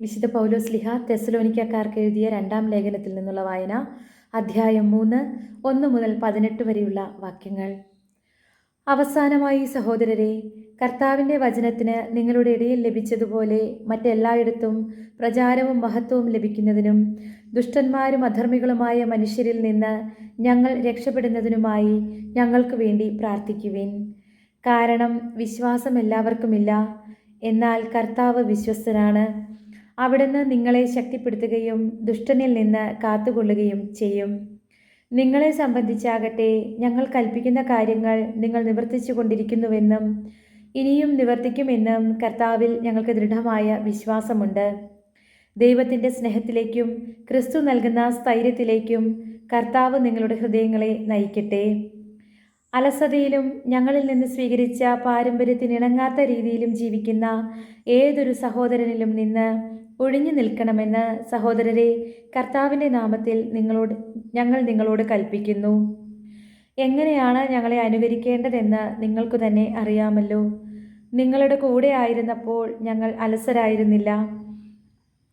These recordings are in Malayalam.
വിശുദ്ധ പൗലോസ്ലിഹ തെസലോനിക്കാർക്ക് എഴുതിയ രണ്ടാം ലേഖനത്തിൽ നിന്നുള്ള വായന അധ്യായം മൂന്ന് ഒന്ന് മുതൽ പതിനെട്ട് വരെയുള്ള വാക്യങ്ങൾ. അവസാനമായി സഹോദരരെ കർത്താവിന്റെ വചനത്തിന് നിങ്ങളുടെ ഇടയിൽ ലഭിച്ചതുപോലെ മറ്റെല്ലായിടത്തും പ്രചാരവും മഹത്വവും ലഭിക്കുന്നതിനും ദുഷ്ടന്മാരും അധർമ്മികളുമായ മനുഷ്യരിൽ നിന്ന് ഞങ്ങൾ രക്ഷപ്പെടുന്നതിനുമായി ഞങ്ങൾക്ക് വേണ്ടി പ്രാർത്ഥിക്കുവിൻ. കാരണം വിശ്വാസം എല്ലാവർക്കുമില്ല എന്നാൽ കർത്താവ് വിശ്വസ്തനാണ്. അവിടുന്ന് നിങ്ങളെ ശക്തിപ്പെടുത്തുകയും ദുഷ്ടനിൽ നിന്ന് കാത്തുകൊള്ളുകയും ചെയ്യും. നിങ്ങളെ സംബന്ധിച്ചാകട്ടെ ഞങ്ങൾ കൽപ്പിക്കുന്ന കാര്യങ്ങൾ നിങ്ങൾ നിവർത്തിച്ചു കൊണ്ടിരിക്കുന്നുവെന്നും ഇനിയും നിവർത്തിക്കുമെന്നും കർത്താവിൽ ഞങ്ങൾക്ക് ദൃഢമായ വിശ്വാസമുണ്ട്. ദൈവത്തിന്റെ സ്നേഹത്തിലേക്കും ക്രിസ്തു നൽകുന്ന സ്ഥൈര്യത്തിലേക്കും കർത്താവ് നിങ്ങളുടെ ഹൃദയങ്ങളെ നയിക്കട്ടെ. അലസതയിലും ഞങ്ങളിൽ നിന്ന് സ്വീകരിച്ച പാരമ്പര്യത്തിനിണങ്ങാത്ത രീതിയിലും ജീവിക്കുന്ന ഏതൊരു സഹോദരനിലും നിന്ന് ഒഴിഞ്ഞു നിൽക്കണമെന്ന് സഹോദരരെ കർത്താവിന്റെ നാമത്തിൽ നിങ്ങളോട് ഞങ്ങൾ നിങ്ങളോട് കൽപ്പിക്കുന്നു. എങ്ങനെയാണ് ഞങ്ങളെ അനുകരിക്കേണ്ടതെന്ന് നിങ്ങൾക്കു തന്നെ അറിയാമല്ലോ. നിങ്ങളുടെ കൂടെ ആയിരുന്നപ്പോൾ ഞങ്ങൾ അലസരായിരുന്നില്ല.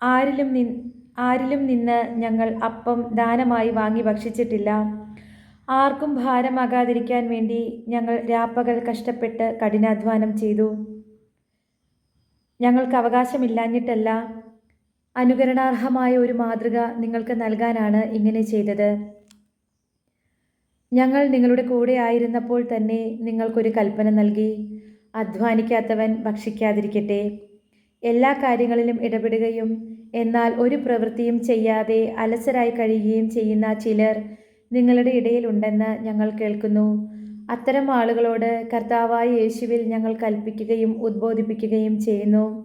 ആരിലും നി ആരിലും നിന്ന് ഞങ്ങൾ അപ്പം ദാനമായി വാങ്ങി ഭക്ഷിച്ചിട്ടില്ല. ആർക്കും ഭാരമാകാതിരിക്കാൻ വേണ്ടി ഞങ്ങൾ രാപ്പകൽ കഷ്ടപ്പെട്ട് കഠിനാധ്വാനം ചെയ്തു. ഞങ്ങൾക്ക് അവകാശമില്ലാഞ്ഞിട്ടല്ല. അനുകരണാർഹമായ ഒരു മാതൃക നിങ്ങൾക്ക് നൽകാനാണ് ഇങ്ങനെ ചെയ്തത്. ഞങ്ങൾ നിങ്ങളുടെ കൂടെ ആയിരുന്നപ്പോൾ തന്നെ നിങ്ങൾക്കൊരു കൽപ്പന നൽകി. അധ്വാനിക്കാത്തവൻ ഭക്ഷിക്കാതിരിക്കട്ടെ. എല്ലാ കാര്യങ്ങളിലും ഇടപെടുകയും എന്നാൽ ഒരു പ്രവൃത്തിയും ചെയ്യാതെ അലസരായി കഴിയുകയും ചെയ്യുന്ന ചിലർ നിങ്ങളുടെ ഇടയിലുണ്ടെന്ന് ഞങ്ങൾ കേൾക്കുന്നു. അത്തരം ആളുകളോട് കർത്താവായ യേശുവിൽ ഞങ്ങൾ കൽപ്പിക്കുകയും ഉദ്ബോധിപ്പിക്കുകയും ചെയ്യുന്നു.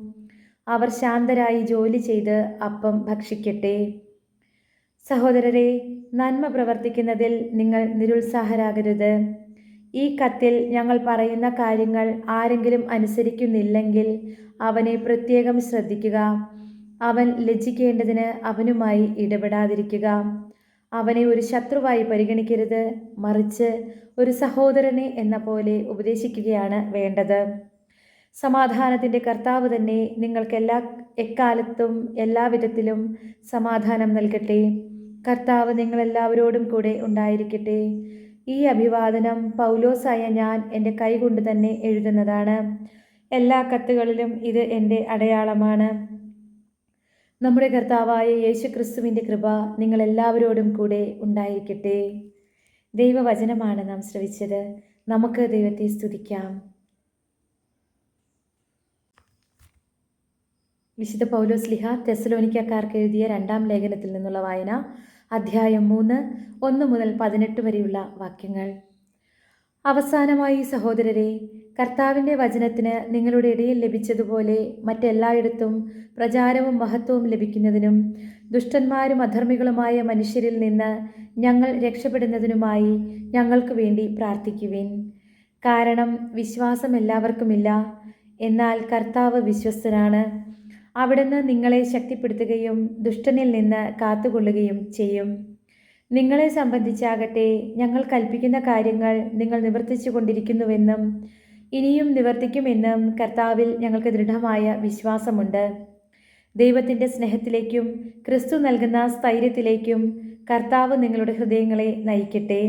അവർ ശാന്തരായി ജോലി ചെയ്ത് അപ്പം ഭക്ഷിക്കട്ടെ. സഹോദരരെ നന്മ പ്രവർത്തിക്കുന്നതിൽ നിങ്ങൾ നിരുത്സാഹരാകരുത്. ഈ കത്തിൽ ഞങ്ങൾ പറയുന്ന കാര്യങ്ങൾ ആരെങ്കിലും അനുസരിക്കുന്നില്ലെങ്കിൽ അവനെ പ്രത്യേകം ശ്രദ്ധിക്കുക. അവൻ ലജ്ജിക്കേണ്ടതിന് അവനുമായി ഇടപെടാതിരിക്കുക. അവനെ ഒരു ശത്രുവായി പരിഗണിക്കരുത്. മറിച്ച് ഒരു സഹോദരനെ എന്ന പോലെ ഉപദേശിക്കുകയാണ് വേണ്ടത്. സമാധാനത്തിന്റെ കർത്താവ് തന്നെ നിങ്ങൾക്കെല്ലാ എക്കാലത്തും എല്ലാവിധത്തിലും സമാധാനം നൽകട്ടെ. കർത്താവ് നിങ്ങളെല്ലാവരോടും കൂടെ ഉണ്ടായിരിക്കട്ടെ. ഈ അഭിവാദനം പൗലോസായ ഞാൻ എന്റെ കൈകൊണ്ട് തന്നെ എഴുതുന്നതാണ്. എല്ലാ കത്തുകളിലും ഇത് എന്റെ അടയാളമാണ്. നമ്മുടെ കർത്താവായ യേശു ക്രിസ്തുവിന്റെ കൃപ നിങ്ങളെല്ലാവരോടും കൂടെ ഉണ്ടായിരിക്കട്ടെ. ദൈവവചനമാണ് നാം ശ്രവിച്ചത്. നമുക്ക് ദൈവത്തെ സ്തുതിക്കാം. വിശുദ്ധ പൗലോസ് ലിഹ തെസലോനിക്കാർക്ക് എഴുതിയ രണ്ടാം ലേഖനത്തിൽ നിന്നുള്ള വായന അധ്യായം മൂന്ന് ഒന്ന് മുതൽ പതിനെട്ട് വരെയുള്ള വാക്യങ്ങൾ. അവസാനമായി സഹോദരരെ കർത്താവിന്റെ വചനത്തിന് നിങ്ങളുടെ ഇടയിൽ ലഭിച്ചതുപോലെ മറ്റെല്ലായിടത്തും പ്രചാരവും മഹത്വവും ലഭിക്കുന്നതിനും ദുഷ്ടന്മാരും അധർമ്മികളുമായ മനുഷ്യരിൽ നിന്ന് ഞങ്ങൾ രക്ഷപ്പെടുന്നതിനുമായി ഞങ്ങൾക്ക് വേണ്ടി പ്രാർത്ഥിക്കുവിൻ. കാരണം വിശ്വാസം എല്ലാവർക്കുമില്ല എന്നാൽ കർത്താവ് വിശ്വസ്തനാണ്. അവിടുന്ന് നിങ്ങളെ ശക്തിപ്പെടുത്തുകയും ദുഷ്ടനിൽ നിന്ന് കാത്തുകൊള്ളുകയും ചെയ്യും. നിങ്ങളെ സംബന്ധിച്ചാകട്ടെ ഞങ്ങൾ കൽപ്പിക്കുന്ന കാര്യങ്ങൾ നിങ്ങൾ നിവർത്തിച്ചു കൊണ്ടിരിക്കുന്നുവെന്നും ഇനിയും നിവർത്തിക്കുമെന്നും കർത്താവിൽ ഞങ്ങൾക്ക് ദൃഢമായ വിശ്വാസമുണ്ട്. ദൈവത്തിന്റെ സ്നേഹത്തിലേക്കും ക്രിസ്തു നൽകുന്ന സ്ഥൈര്യത്തിലേക്കും കർത്താവ് നിങ്ങളുടെ ഹൃദയങ്ങളെ നയിക്കട്ടെ.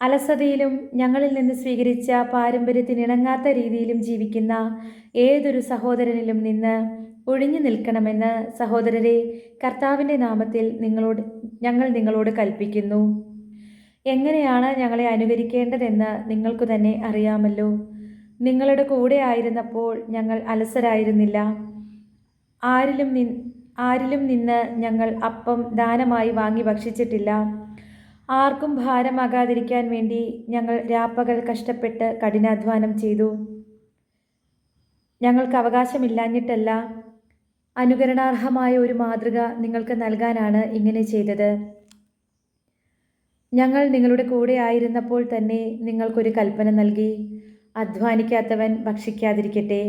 അലസതയിലും ഞങ്ങളിൽ നിന്ന് സ്വീകരിച്ച പാരമ്പര്യത്തിനിണങ്ങാത്ത രീതിയിലും ജീവിക്കുന്ന ഏതൊരു സഹോദരനിലും നിന്ന് ഒഴിഞ്ഞു നിൽക്കണമെന്ന് സഹോദരരെ കർത്താവിന്റെ നാമത്തിൽ നിങ്ങളോട് ഞങ്ങൾ നിങ്ങളോട് കൽപ്പിക്കുന്നു. എങ്ങനെയാണ് ഞങ്ങളെ അനുകരിക്കേണ്ടതെന്ന് നിങ്ങൾക്ക് തന്നെ അറിയാമല്ലോ. നിങ്ങളുടെ കൂടെ ആയിരുന്നപ്പോൾ ഞങ്ങൾ അലസരായിരുന്നില്ല. ആരിലും നി ആരിലും നിന്ന് ഞങ്ങൾ അപ്പം ദാനമായി വാങ്ങി ഭക്ഷിച്ചിട്ടില്ല. ആർക്കും ഭാരമാകാതിരിക്കാൻ വേണ്ടി ഞങ്ങൾ രാപ്പകൽ കഷ്ടപ്പെട്ട് കഠിനാധ്വാനം ചെയ്തു. ഞങ്ങൾക്ക് അവകാശമില്ലാഞ്ഞിട്ടല്ല. അനുകരണാർഹമായ ഒരു മാതൃക നിങ്ങൾക്ക് നൽകാനാണ് ഇങ്ങനെ ചെയ്തത്. ഞങ്ങൾ നിങ്ങളുടെ കൂടെ ആയിരുന്നപ്പോൾ തന്നെ നിങ്ങൾക്കൊരു കൽപ്പന നൽകി. അധ്വാനിക്കാത്തവൻ ഭക്ഷിക്കാതിരിക്കട്ടെ.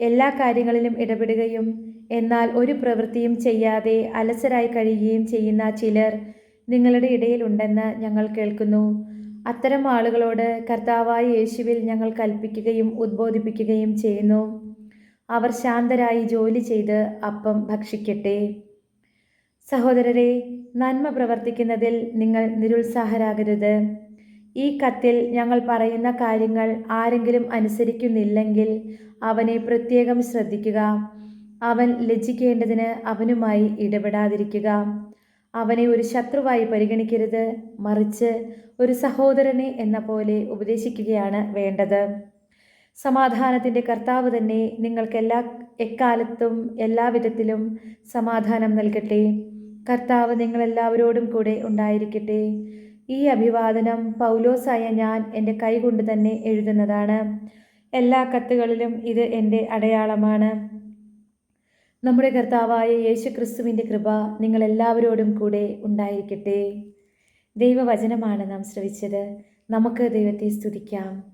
എല്ലാ കാര്യങ്ങളിലും ഇടപെടുകയും എന്നാൽ ഒരു പ്രവൃത്തിയും ചെയ്യാതെ അലസരായി കഴിയുകയും ചെയ്യുന്ന ചിലർ നിങ്ങളുടെ ഇടയിലുണ്ടെന്ന് ഞങ്ങൾ കേൾക്കുന്നു. അത്തരം ആളുകളോട് കർത്താവായ യേശുവിൽ ഞങ്ങൾ കൽപ്പിക്കുകയും ഉദ്ബോധിപ്പിക്കുകയും ചെയ്യുന്നു. അവർ ശാന്തരായി ജോലി ചെയ്ത് അപ്പം ഭക്ഷിക്കട്ടെ. സഹോദരരെ നന്മ പ്രവർത്തിക്കുന്നതിൽ നിങ്ങൾ നിരുത്സാഹരാകരുത്. ഈ കത്തിൽ ഞങ്ങൾ പറയുന്ന കാര്യങ്ങൾ ആരെങ്കിലും അനുസരിക്കുന്നില്ലെങ്കിൽ അവനെ പ്രത്യേകം ശ്രദ്ധിക്കുക. അവൻ ലജ്ജിക്കേണ്ടതിന് അവനുമായി ഇടപെടാതിരിക്കുക. അവനെ ഒരു ശത്രുവായി പരിഗണിക്കരുത്. മറിച്ച് ഒരു സഹോദരനെ എന്ന പോലെ ഉപദേശിക്കുകയാണ് വേണ്ടത്. സമാധാനത്തിന്റെ കർത്താവ് തന്നെ നിങ്ങൾക്ക് എല്ലാ എക്കാലത്തും എല്ലാവിധത്തിലും സമാധാനം നൽകട്ടെ. കർത്താവ് നിങ്ങളെല്ലാവരോടും കൂടെ ഉണ്ടായിരിക്കട്ടെ. ഈ അഭിവാദനം പൗലോസായ ഞാൻ എന്റെ കൈകൊണ്ട് തന്നെ എഴുതുന്നതാണ്. എല്ലാ കത്തുകളിലും ഇത് എന്റെ അടയാളമാണ്. നമ്മുടെ കർത്താവായ യേശു ക്രിസ്തുവിന്റെ കൃപ നിങ്ങളെല്ലാവരോടും കൂടെ ഉണ്ടായിരിക്കട്ടെ. ദൈവവചനമാണ് നാം ശ്രവിച്ചത്. നമുക്ക് ദൈവത്തെ സ്തുതിക്കാം.